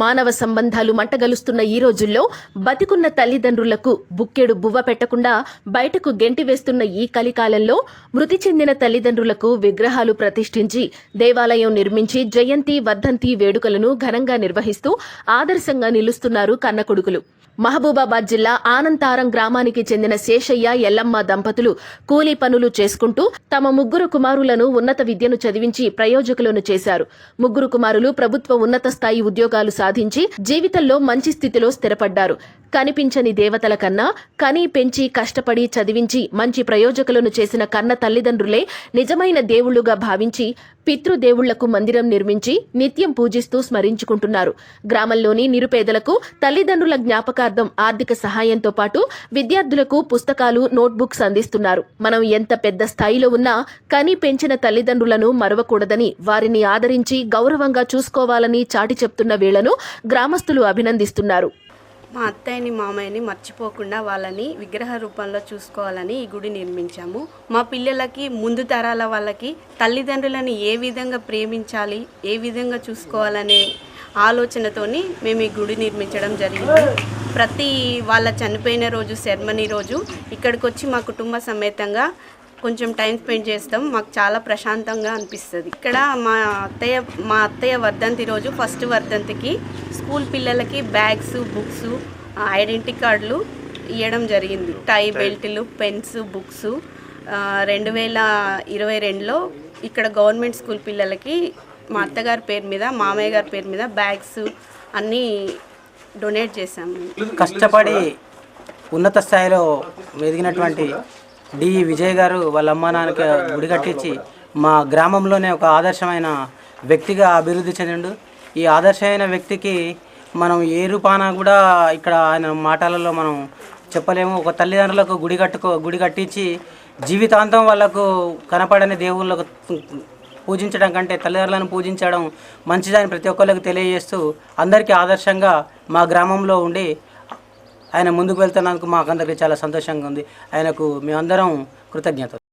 మానవ సంబంధాలు మంటగలుస్తున్న ఈ రోజుల్లో బతికున్న తల్లిదండ్రులకు బుక్కెడు బువ్వ పెట్టకుండా బయటకు గెంటి వేస్తున్న ఈ కలికాలంలో మృతి చెందిన తల్లిదండ్రులకు విగ్రహాలు ప్రతిష్ఠించి దేవాలయం నిర్మించి జయంతి వర్ధంతి వేడుకలను ఘనంగా నిర్వహిస్తూ ఆదర్శంగా నిలుస్తున్నారు కన్నకొడుకులు. మహబూబాబాద్ జిల్లా ఆనంతారం గ్రామానికి చెందిన శేషయ్య ఎల్లమ్మ దంపతులు కూలీ పనులు చేసుకుంటూ తమ ముగ్గురు కుమారులను ఉన్నత విద్యను చదివించి ప్రయోజకులను చేశారు. ముగ్గురు కుమారులు ప్రభుత్వ ఉన్నత స్థాయి ఉద్యోగాలు సాధించి జీవితంలో మంచి స్థితిలో స్థిరపడ్డారు. కనిపించని దేవతల కన్నా కని పెంచి కష్టపడి చదివించి మంచి ప్రయోజకులను చేసిన కన్న తల్లిదండ్రులే నిజమైన దేవుళ్ళుగా భావించి పితృదేవుళ్ళకు మందిరం నిర్మించి నిత్యం పూజిస్తూ స్మరించుకుంటున్నారు. గ్రామంలోని నిరుపేదలకు తల్లిదండ్రుల జ్ఞాపకార్థం ఆర్థిక సహాయంతో పాటు విద్యార్థులకు పుస్తకాలు నోట్బుక్స్ అందిస్తున్నారు. మనం ఎంత పెద్ద స్థాయిలో ఉన్నా కని పెంచిన తల్లిదండ్రులను మరవకూడదని వారిని ఆదరించి గౌరవంగా చూసుకోవాలని చాటి చెప్తున్న వీళ్ళను గ్రామస్తులు అభినందిస్తున్నారు. మా అత్తయ్యని మామయ్యని మర్చిపోకుండా వాళ్ళని విగ్రహ రూపంలో చూసుకోవాలని ఈ గుడి నిర్మించాము. మా పిల్లలకి ముందు తరాల వాళ్ళకి తల్లిదండ్రులను ఏ విధంగా ప్రేమించాలి ఏ విధంగా చూసుకోవాలనే ఆలోచనతోని మేము ఈ గుడి నిర్మించడం జరిగింది. ప్రతి వాళ్ళ చనిపోయిన రోజు సెర్మనీ రోజు ఇక్కడికి వచ్చి మా కుటుంబ సమేతంగా కొంచెం టైం స్పెండ్ చేస్తాం. మాకు చాలా ప్రశాంతంగా అనిపిస్తుంది. ఇక్కడ మా అత్తయ్య మా అత్తయ్య వర్ధంతి రోజు ఫస్ట్ వర్ధంతికి స్కూల్ పిల్లలకి బ్యాగ్స్ బుక్స్ ఐడెంటిటీ కార్డులు ఇవ్వడం జరిగింది. టై బెల్ట్లు పెన్స్ బుక్స్ రెండు వేల ఇరవై రెండులో ఇక్కడ గవర్నమెంట్ స్కూల్ పిల్లలకి మా అత్తగారి పేరు మీద మామయ్య గారి పేరు మీద బ్యాగ్స్ అన్నీ డొనేట్ చేశాము. కష్టపడి ఉన్నత స్థాయిలో ఎదిగినటువంటి డి విజయ్ గారు వాళ్ళ అమ్మ నాన్నకి గుడి కట్టించి మా గ్రామంలోనే ఒక ఆదర్శమైన వ్యక్తిగా అభివృద్ధి చెందిండు. ఈ ఆదర్శమైన వ్యక్తికి మనం ఏ రూపాన కూడా ఇక్కడ ఆయన మాటలలో మనం చెప్పలేము. ఒక తల్లిదండ్రులకు గుడి కట్టుకో గుడి కట్టించి జీవితాంతం వాళ్ళకు కనపడని దేవుళ్ళకు పూజించడం కంటే తల్లిదండ్రులను పూజించడం మంచిదని ప్రతి ఒక్కరికి తెలియజేస్తూ అందరికీ ఆదర్శంగా మా గ్రామంలో ఉండి ఆయన ముందుకు వెళ్తున్నందుకు మాకందరికీ చాలా సంతోషంగా ఉంది. ఆయనకు మేమందరం కృతజ్ఞతలు.